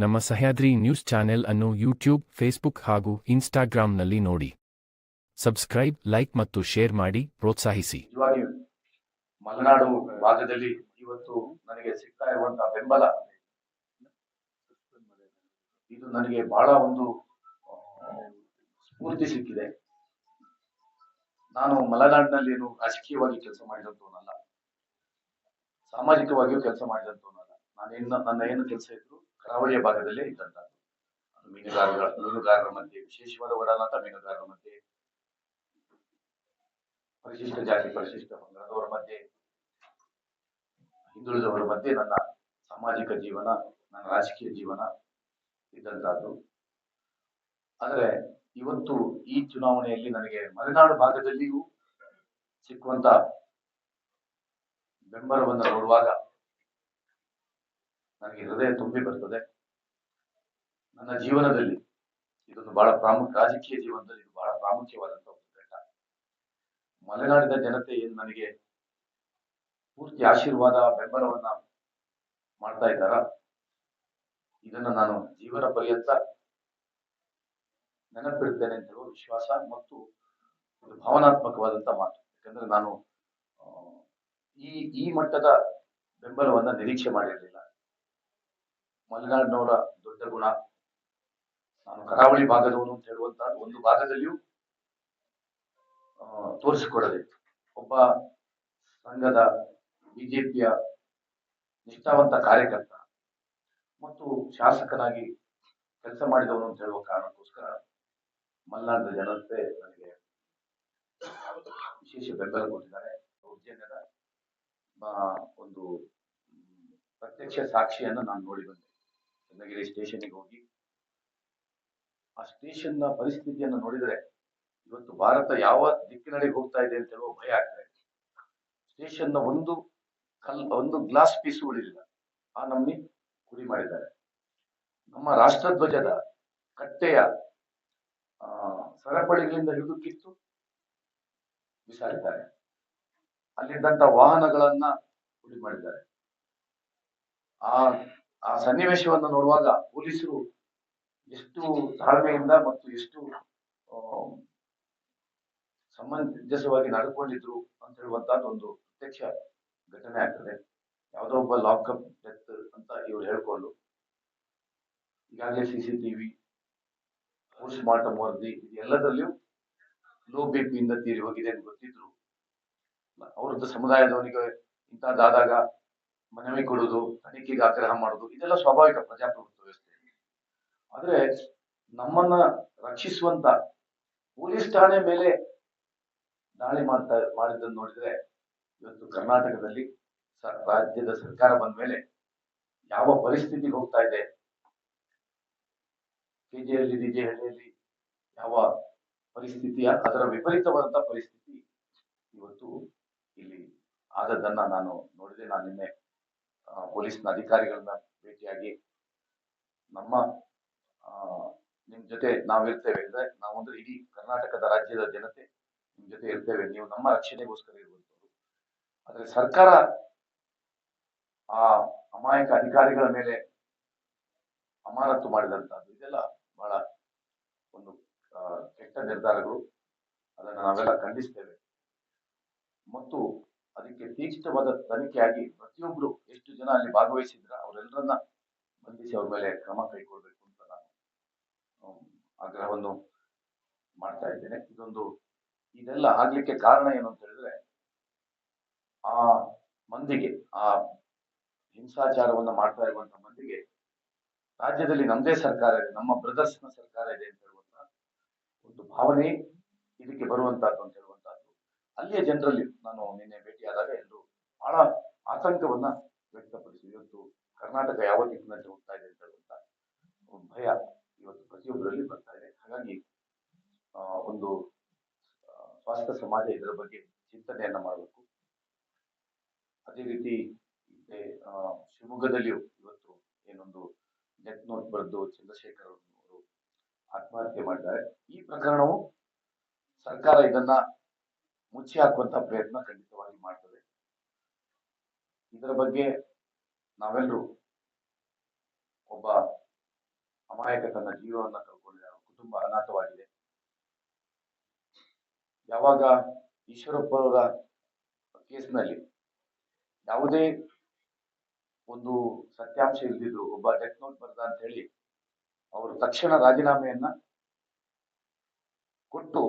ನಮ್ಮ Sahyadri news channel ಅನ್ನು YouTube, Facebook ಹಾಗೂ ಇನ್ಸ್ಟಾಗ್ರಾಂನಲ್ಲಿ ನೋಡಿ. ಸಬ್ಸ್ಕ್ರೈಬ್, ಲೈಕ್ ಮತ್ತು ಶೇರ್ ಮಾಡಿ, ಪ್ರೋತ್ಸಾಹಿಸಿ. ಮಲೆನಾಡು ಭಾಗದಲ್ಲಿ ಇವತ್ತು ನನಗೆ ಸಿಗ್ತಾ ಇರುವಂತಹ ಬೆಂಬಲ ಇದು. ನನಗೆ ಬಹಳ ಒಂದು ಸ್ಫೂರ್ತಿ ಸಿಕ್ಕಿದೆ. ನಾನು ಮಲೆನಾಡಿನಲ್ಲಿ ಏನು ರಾಜಕೀಯವಾಗಿ ಕೆಲಸ ಮಾಡಿದಂತವನಲ್ಲ. ಸಾಮಾಜಿಕವಾಗಿಯೂ ಕೆಲಸ ಮಾಡಿದಂತವನಲ್ಲ. ಏನು ನನ್ನ ಏನು ಕೆಲಸ ಇದ್ರು ಕರಾವಳಿಯ ಭಾಗದಲ್ಲೇ ಅದು ಮೀನುಗಾರರ ಮೀನುಗಾರರ ಮಧ್ಯೆ, ವಿಶೇಷವಾದ ಒಡನಾಟ ಮೀನುಗಾರರ ಮಧ್ಯೆ, ಪರಿಶಿಷ್ಟ ಜಾತಿ, ಪರಿಶಿಷ್ಟ ಪಂಗಡದವರ ಮಧ್ಯೆ, ಹಿಂದುಳಿದವರ ಮಧ್ಯೆ ನನ್ನ ಸಾಮಾಜಿಕ ಜೀವನ, ನನ್ನ ರಾಜಕೀಯ ಜೀವನ ಇದ್ದಂತಹದ್ದು ಆದರೆ ಇವತ್ತು ಈ ಚುನಾವಣೆಯಲ್ಲಿ ನನಗೆ ಮಲೆನಾಡು ಭಾಗದಲ್ಲಿಯೂ ಸಿಕ್ಕುವಂತ ಬೆಂಬಲವನ್ನು ನೋಡುವಾಗ ನನಗೆ ಹೃದಯ ತುಂಬಿ ಬರ್ತದೆ. ನನ್ನ ಜೀವನದಲ್ಲಿ ಇದೊಂದು ಬಹಳ ಪ್ರಾಮುಖ್ಯ, ರಾಜಕೀಯ ಜೀವನದಲ್ಲಿ ಇದು ಬಹಳ ಪ್ರಾಮುಖ್ಯವಾದಂತಹ ಒಂದು ಘಟ್ಟ. ಮಲೆನಾಡಿನ ಜನತೆ ಏನು ನನಗೆ ಪೂರ್ತಿ ಆಶೀರ್ವಾದ, ಬೆಂಬಲವನ್ನ ಮಾಡ್ತಾ ಇದ್ದಾರ? ಇದನ್ನ ನಾನು ಜೀವನ ಪರ್ಯಂತ ನೆನಪಿಡ್ತೇನೆ ಅಂತ ಹೇಳುವ ವಿಶ್ವಾಸ ಮತ್ತು ಒಂದು ಭಾವನಾತ್ಮಕವಾದಂತ ಮಾತು. ಯಾಕಂದ್ರೆ ನಾನು ಈ ಈ ಮಟ್ಟದ ಬೆಂಬಲವನ್ನ ನಿರೀಕ್ಷೆ ಮಾಡಿರಲಿಲ್ಲ. ಮಲೆನಾಡಿನವರ ದೊಡ್ಡ ಗುಣ. ನಾನು ಕರಾವಳಿ ಭಾಗದವನು ಅಂತ ಹೇಳುವಂತ ಒಂದು ಭಾಗದಲ್ಲಿಯೂ ತೋರಿಸಿಕೊಡಬೇಕು. ಒಬ್ಬ ಸಂಘದ ಬಿಜೆಪಿಯ ನಿಷ್ಠಾವಂತ ಕಾರ್ಯಕರ್ತ ಮತ್ತು ಶಾಸಕನಾಗಿ ಕೆಲಸ ಮಾಡಿದವನು ಅಂತ ಹೇಳುವ ಕಾರಣಕ್ಕೋಸ್ಕರ ಮಲೆನಾಡಿನ ಜನತೆ ನನಗೆ ವಿಶೇಷ ಬೆಂಬಲ ಕೊಟ್ಟಿದ್ದಾರೆ. ದೌರ್ಜನ್ಯದ ಒಂದು, ಪ್ರತ್ಯಕ್ಷ ಸಾಕ್ಷಿಯನ್ನು ನಾನು ನೋಡಿ ಬಂದೆ. ಚನ್ನಗಿರಿ ಸ್ಟೇಷನ್ಗೆ ಹೋಗಿ? ಆ ಸ್ಟೇಷನ್ನ ಪರಿಸ್ಥಿತಿಯನ್ನು ನೋಡಿದರೆ ಇವತ್ತು ಭಾರತ ಯಾವ ದಿಕ್ಕಿನಡೆಗೆ ಹೋಗ್ತಾ ಇದೆ ಅಂತ ಹೇಳುವ ಭಯ ಆಗ್ತಾ ಇದೆ. ನ ಒಂದು ಕಲ್, ಒಂದು ಗ್ಲಾಸ್ ಪೀಸ್ ಉಳಿಲಿಲ್ಲ ಆ ನಮ್ಮಿ ಗುರಿ ಮಾಡಿದ್ದಾರೆ. ನಮ್ಮ ರಾಷ್ಟ್ರಧ್ವಜದ ಕಟ್ಟೆಯ ಸರಪಳಿಗಳಿಂದ ಹಿಡಿದು ಕಿತ್ತು ಬಿಸಾಡಿದ್ದಾರೆ. ಅಲ್ಲಿದ್ದಂತ ವಾಹನಗಳನ್ನ ಪುಡಿ ಮಾಡಿದ್ದಾರೆ. ಆ ಆ ಸನ್ನಿವೇಶವನ್ನು ನೋಡುವಾಗ ಪೊಲೀಸರು ಎಷ್ಟು ತಾಳ್ಮೆಯಿಂದ ಮತ್ತು ಎಷ್ಟು ಸಮಂಜಸವಾಗಿ ನಡ್ಕೊಂಡಿದ್ರು ಅಂತ ಹೇಳುವಂತಹದ್ದು ಒಂದು ಪ್ರತ್ಯಕ್ಷ ಘಟನೆ ಆಗ್ತದೆ. ಯಾವುದೋ ಒಬ್ಬ ಲಾಕ್ಅಪ್ ಡೆತ್ ಅಂತ ಇವ್ರು ಹೇಳ್ಕೊಂಡು ಈಗಾಗಲೇ C C TV post mortem ವರದಿ ಎಲ್ಲದರಲ್ಲಿಯೂ ಲೋ ಬಿ ಇಂದ ತೀರಿ ಹೋಗಿದೆ ಅಂತ ಗೊತ್ತಿದ್ರು. ಅವ್ರದ್ದು ಸಮುದಾಯದವರಿಗೆ ಇಂಥದ್ದಾದಾಗ ಮನವಿ ಕೊಡುವುದು ತನಿಖೆಗೆ ಆಗ್ರಹ ಮಾಡುದು, ಇದೆಲ್ಲ ಸ್ವಾಭಾವಿಕ ಪ್ರಜಾಪ್ರಭುತ್ವ ವ್ಯವಸ್ಥೆ. ಆದ್ರೆ ನಮ್ಮನ್ನ ರಕ್ಷಿಸುವಂತ ಪೊಲೀಸ್ ಠಾಣೆ ಮೇಲೆ ದಾಳಿ ಮಾಡ್ತಾ, ಮಾಡಿದ್ದನ್ನು ನೋಡಿದ್ರೆ ಇವತ್ತು ಕರ್ನಾಟಕದಲ್ಲಿ ರಾಜ್ಯದ ಸರ್ಕಾರ ಬಂದ ಮೇಲೆ ಯಾವ ಪರಿಸ್ಥಿತಿಗೆ ಹೋಗ್ತಾ ಇದೆ? ಕೆಜೆಯಲ್ಲಿ ಡಿಜೆಹಳ್ಳಿಯಲ್ಲಿ ಯಾವ ಪರಿಸ್ಥಿತಿಯ, ಅದರ ವಿಪರೀತವಾದಂತಹ ಪರಿಸ್ಥಿತಿ ಇವತ್ತು ಇಲ್ಲಿ ಆದದ್ದನ್ನ ನಾನು ನೋಡಿದೆ. ನಾನು ನಿನ್ನೆ ಪೊಲೀಸ್ನ ಅಧಿಕಾರಿಗಳನ್ನ ಭೇಟಿಯಾಗಿ ನಮ್ಮ ನಿಮ್ಮ ಜೊತೆ ಜೊತೆ ನಾವಿರ್ತೇವೆ ಅಂದ್ರೆ ನಾವಂದ್ರೆ ಇಡೀ ಕರ್ನಾಟಕದ ರಾಜ್ಯದ ಜನತೆ ನಿಮ್ಮ ಜೊತೆ ಇರ್ತೇವೆ. ನೀವು ನಮ್ಮ ರಕ್ಷಣೆಗೋಸ್ಕರ ಇರುವಂತದ್ದು ಆದ್ರೆ ಸರ್ಕಾರ ಆ ಅಮಾಯಕ ಅಧಿಕಾರಿಗಳ ಮೇಲೆ ಅಮಾನತು ಮಾಡಿದಂತ ಇದೆಲ್ಲ ಬಹಳ ಒಂದು ಕೆಟ್ಟ ನಿರ್ಧಾರಗಳು. ಅದನ್ನ ನಾವೆಲ್ಲ ಖಂಡಿಸ್ತೇವೆ. ಮತ್ತು ಅದಕ್ಕೆ ತೀಕ್ಷ್ಣವಾದ ತನಿಖೆಯಾಗಿ ಪ್ರತಿಯೊಬ್ಬರು ಎಷ್ಟು ಜನ ಅಲ್ಲಿ ಭಾಗವಹಿಸಿದ್ರ ಅವರೆಲ್ಲರನ್ನ ಬಂಧಿಸಿ ಅವ್ರ ಮೇಲೆ ಕ್ರಮ ಕೈಗೊಳ್ಬೇಕು ಅಂತ ನಾನು ಆಗ್ರಹವನ್ನು ಮಾಡ್ತಾ ಇದ್ದೇನೆ. ಇದೊಂದು ಇದೆಲ್ಲ ಆಗ್ಲಿಕ್ಕೆ ಕಾರಣ ಏನು ಅಂತ ಹೇಳಿದ್ರೆ ಆ ಮಂದಿಗೆ, ಆ ಹಿಂಸಾಚಾರವನ್ನ ಮಾಡ್ತಾ ಇರುವಂತ ಮಂದಿಗೆ ರಾಜ್ಯದಲ್ಲಿ ನಮ್ಮದೇ ಸರ್ಕಾರ ಇದೆ, ನಮ್ಮ ಬ್ರದರ್ಸ್ನ ಸರ್ಕಾರ ಇದೆ ಅಂತ ಹೇಳುವಂತ ಒಂದು ಭಾವನೆ ಇದಕ್ಕೆ ಬರುವಂತಹದ್ದು ಅಂತ ಹೇಳುವಂತಹದ್ದು ಅಲ್ಲಿಯ ಜನರಲ್ಲಿ ನಾನು ನಿನ್ನೆ ಭೇಟಿಯಾದಾಗ ಎಲ್ಲರೂ ಬಹಳ ಆತಂಕವನ್ನ ವ್ಯಕ್ತಪಡಿಸಿ ಇವತ್ತು ಕರ್ನಾಟಕ ಯಾವ ದಿಕ್ಕಿನಲ್ಲಿ ಹೋಗ್ತಾ ಇದೆ ಅಂತ ಒಂದು ಭಯ ಇವತ್ತು ಪ್ರತಿಯೊಬ್ಬರಲ್ಲಿ ಬರ್ತಾ ಇದೆ. ಹಾಗಾಗಿ ಒಂದು ಸ್ವಾಸ್ಥ್ಯ ಸಮಾಜ ಇದರ ಬಗ್ಗೆ ಚಿಂತನೆಯನ್ನ ಮಾಡಬೇಕು. ಅದೇ ರೀತಿ ಶಿವಮೊಗ್ಗದಲ್ಲಿಯೂ ಇವತ್ತು ಏನೊಂದು ನೆಟ್ ನೋಟ್ ಬರೆದು ಚಂದ್ರಶೇಖರ್ ಅವರು ಆತ್ಮಹತ್ಯೆ ಮಾಡಿದ್ದಾರೆ. ಈ ಪ್ರಕರಣವು ಸರ್ಕಾರ ಇದನ್ನ ಮುಚ್ಚಿ ಹಾಕುವಂತ ಪ್ರಯತ್ನ ಖಂಡಿತವಾಗಿ ಮಾಡ್ತದೆ. ಇದರ ಬಗ್ಗೆ ನಾವೆಲ್ಲರೂ ಒಬ್ಬ ಅಮಾಯಕ ತನ್ನ ಜೀವವನ್ನ ಕಳ್ಕೊಂಡಿದೆ ಕುಟುಂಬ ಅನಾಥವಾಗಿದೆ. ಯಾವಾಗ ಈಶ್ವರಪ್ಪ ಅವರ ಕೇಸ್ನಲ್ಲಿ ಯಾವುದೇ ಒಂದು ಸತ್ಯಾಂಶ ಇಲ್ದಿದ್ರು, ಒಬ್ಬ ಡೆತ್ ನೋಟ್ ಬರ್ದ ಅಂತ ಹೇಳಿ, ಅವರು ತಕ್ಷಣ ರಾಜೀನಾಮೆಯನ್ನ ಕೊಟ್ಟು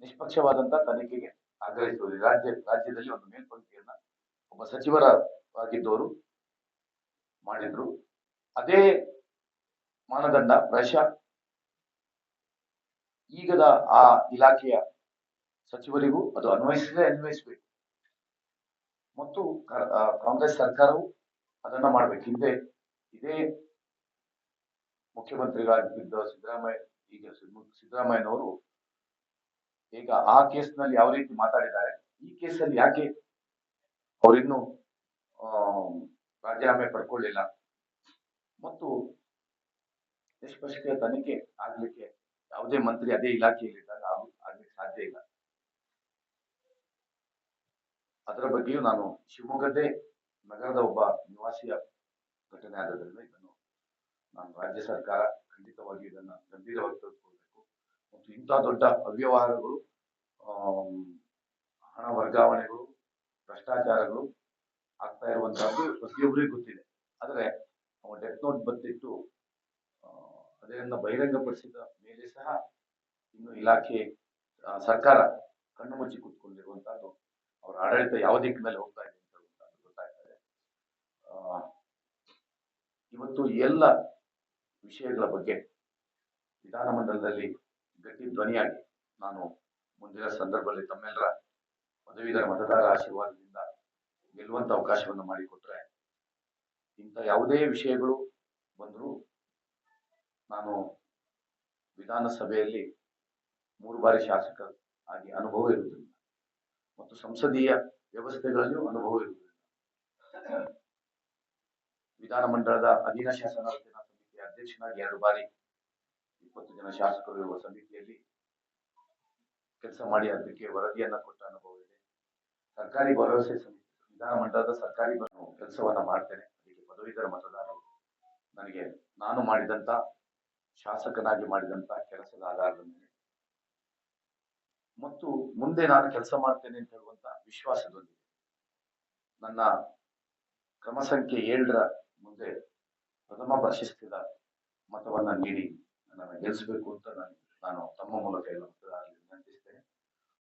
ನಿಷ್ಪಕ್ಷವಾದಂತ ತನಿಖೆಗೆ ಆಗ್ರಹಿಸುವುದು. ರಾಜ್ಯ, ರಾಜ್ಯದಲ್ಲಿ ಒಂದು ಮೇಲ್ಪಂಕ್ತಿಯನ್ನ ಒಬ್ಬ ಸಚಿವರ ಆಗಿದ್ದವರು ಮಾಡಿದ್ರು. ಅದೇ ಮಾನದಂಡ ಪ್ರಾಯಶಃ ಈಗದ ಆ ಇಲಾಖೆಯ ಸಚಿವರಿಗೂ ಅದು ಅನ್ವಯಿಸಲೇ ಅನ್ವಯಿಸಬೇಕು. ಮತ್ತು ಕಾಂಗ್ರೆಸ್ ಸರ್ಕಾರವು ಅದನ್ನ ಮಾಡ್ಬೇಕು. ಹಿಂದೆ ಇದೇ ಮುಖ್ಯಮಂತ್ರಿಗಳಾಗಿದ್ದ ಸಿದ್ದರಾಮಯ್ಯ, ಈಗ ಸಿದ್ದು- ಸಿದ್ದರಾಮಯ್ಯನವರು ಈಗ ಆ ಕೇಸ್ನಲ್ಲಿ ಯಾವ ರೀತಿ ಮಾತಾಡಿದ್ದಾರೆ? ಈ ಕೇಸಲ್ಲಿ ಯಾಕೆ ಅವರಿನ್ನು ರಾಜೀನಾಮೆ ಪಡ್ಕೊಳ್ಳಿಲ್ಲ? ಮತ್ತು ನಿಷ್ಪಕ್ಷೀಯ ತನಿಖೆ ಆಗ್ಲಿಕ್ಕೆ ಯಾವುದೇ ಮಂತ್ರಿ ಅದೇ ಇಲಾಖೆಯಲ್ಲಿದ್ದಾಗ ಆಗ್- ಆಗ್ಲಿಕ್ಕೆ ಸಾಧ್ಯ ಇಲ್ಲ. ಅದರ ಬಗ್ಗೆಯೂ ನಾನು ಶಿವಮೊಗ್ಗದೇ ನಗರದ ಒಬ್ಬ ನಿವಾಸಿಯ ಘಟನೆ ಆದದ್ರಿಂದ ಇದನ್ನು ನಾನು ರಾಜ್ಯ ಸರ್ಕಾರ ಖಂಡಿತವಾಗಿ ಇದನ್ನು ಗಂಭೀರವಾಗಿ ಇಂಥ ದೊಡ್ಡ ಅವ್ಯವಹಾರಗಳು ಹಣ ವರ್ಗಾವಣೆಗಳು, ಭ್ರಷ್ಟಾಚಾರಗಳು ಆಗ್ತಾ ಇರುವಂತಹದ್ದು ಪ್ರತಿಯೊಬ್ಬರಿಗೂ ಗೊತ್ತಿದೆ. ಆದರೆ ಡೆತ್ ನೋಟ್ ಬಂದಿಟ್ಟು ಅದರಿಂದ ಬಹಿರಂಗಪಡಿಸಿದ ಮೇಲೆ ಸಹ ಇನ್ನು ಇಲಾಖೆ ಸರ್ಕಾರ ಕಣ್ಣು ಮುಚ್ಚಿ ಕೂತ್ಕೊಂಡಿರುವಂತಹದ್ದು ಅವರ ಆಡಳಿತ ಯಾವ ದಿಕ್ಕಿನಲ್ಲಿ ಹೋಗ್ತಾ ಇದೆ ಅಂತ ಹೇಳುವಂತಹದ್ದು ಗೊತ್ತಾಗ್ತಾ ಇದೆ ಇವತ್ತು ಎಲ್ಲ ವಿಷಯಗಳ ಬಗ್ಗೆ ವಿಧಾನಮಂಡಲದಲ್ಲಿ ಗಟ್ಟಿ ಧ್ವನಿಯಾಗಿ ನಾನು ಮುಂದಿನ ಸಂದರ್ಭದಲ್ಲಿ ತಮ್ಮೆಲ್ಲರ ಪದವೀಧರ ಮತದಾರ ಆಶೀರ್ವಾದದಿಂದ ಗೆಲ್ಲುವಂತ ಅವಕಾಶವನ್ನು ಮಾಡಿಕೊಟ್ರೆ ಇಂಥ ಯಾವುದೇ ವಿಷಯಗಳು ಬಂದರೂ ನಾನು ವಿಧಾನಸಭೆಯಲ್ಲಿ ಮೂರು ಬಾರಿ ಶಾಸಕ ಆಗಿ ಅನುಭವ ಇರುವುದಿಲ್ಲ. ಮತ್ತು ಸಂಸದೀಯ ವ್ಯವಸ್ಥೆಗಳಲ್ಲಿಯೂ ಅನುಭವ ಇರುವುದಿಲ್ಲ. ವಿಧಾನಮಂಡಲದ ಅಧೀನ ಶಾಸನ ಸಮಿತಿಯ ಅಧ್ಯಕ್ಷನಾಗಿ ಎರಡು ಬಾರಿ ಇಪ್ಪತ್ತು ಜನ ಶಾಸಕರು ಇರುವ ಸಮಿತಿಯಲ್ಲಿ ಕೆಲಸ ಮಾಡಿ ಅದಕ್ಕೆ ವರದಿಯನ್ನ ಕೊಟ್ಟ ಅನುಭವ ಇದೆ. ಸರ್ಕಾರಿ ಭರವಸೆ ಸಮಿತಿ ವಿಧಾನಮಂಡಲದ ಸರ್ಕಾರಿ ಕೆಲಸವನ್ನ ಮಾಡ್ತೇನೆ. ಅದಕ್ಕೆ ಪದವೀಧರ ಮತದಾರರು ನನಗೆ ನಾನು ಮಾಡಿದಂತ, ಶಾಸಕನಾಗಿ ಮಾಡಿದಂತ ಕೆಲಸದ ಆಧಾರದ ಮೇಲೆ. ಮತ್ತು ಮುಂದೆ ನಾನು ಕೆಲಸ ಮಾಡ್ತೇನೆ ಅಂತ ಹೇಳುವಂತ ವಿಶ್ವಾಸದೊಂದಿಗೆ ನನ್ನ ಕ್ರಮ ಸಂಖ್ಯೆ ಏಳರ ಮುಂದೆ ಪ್ರಥಮ ಪ್ರಶಸ್ತಿದ ಮತವನ್ನ ನೀಡಿ ನನಗೆ ಗೆಲ್ಲಿಸಬೇಕು ಅಂತ ನಾನು ತಮ್ಮ ಮೂಲಕ ಎಲ್ಲ ವಿನಂತಿಸ್ತೇನೆ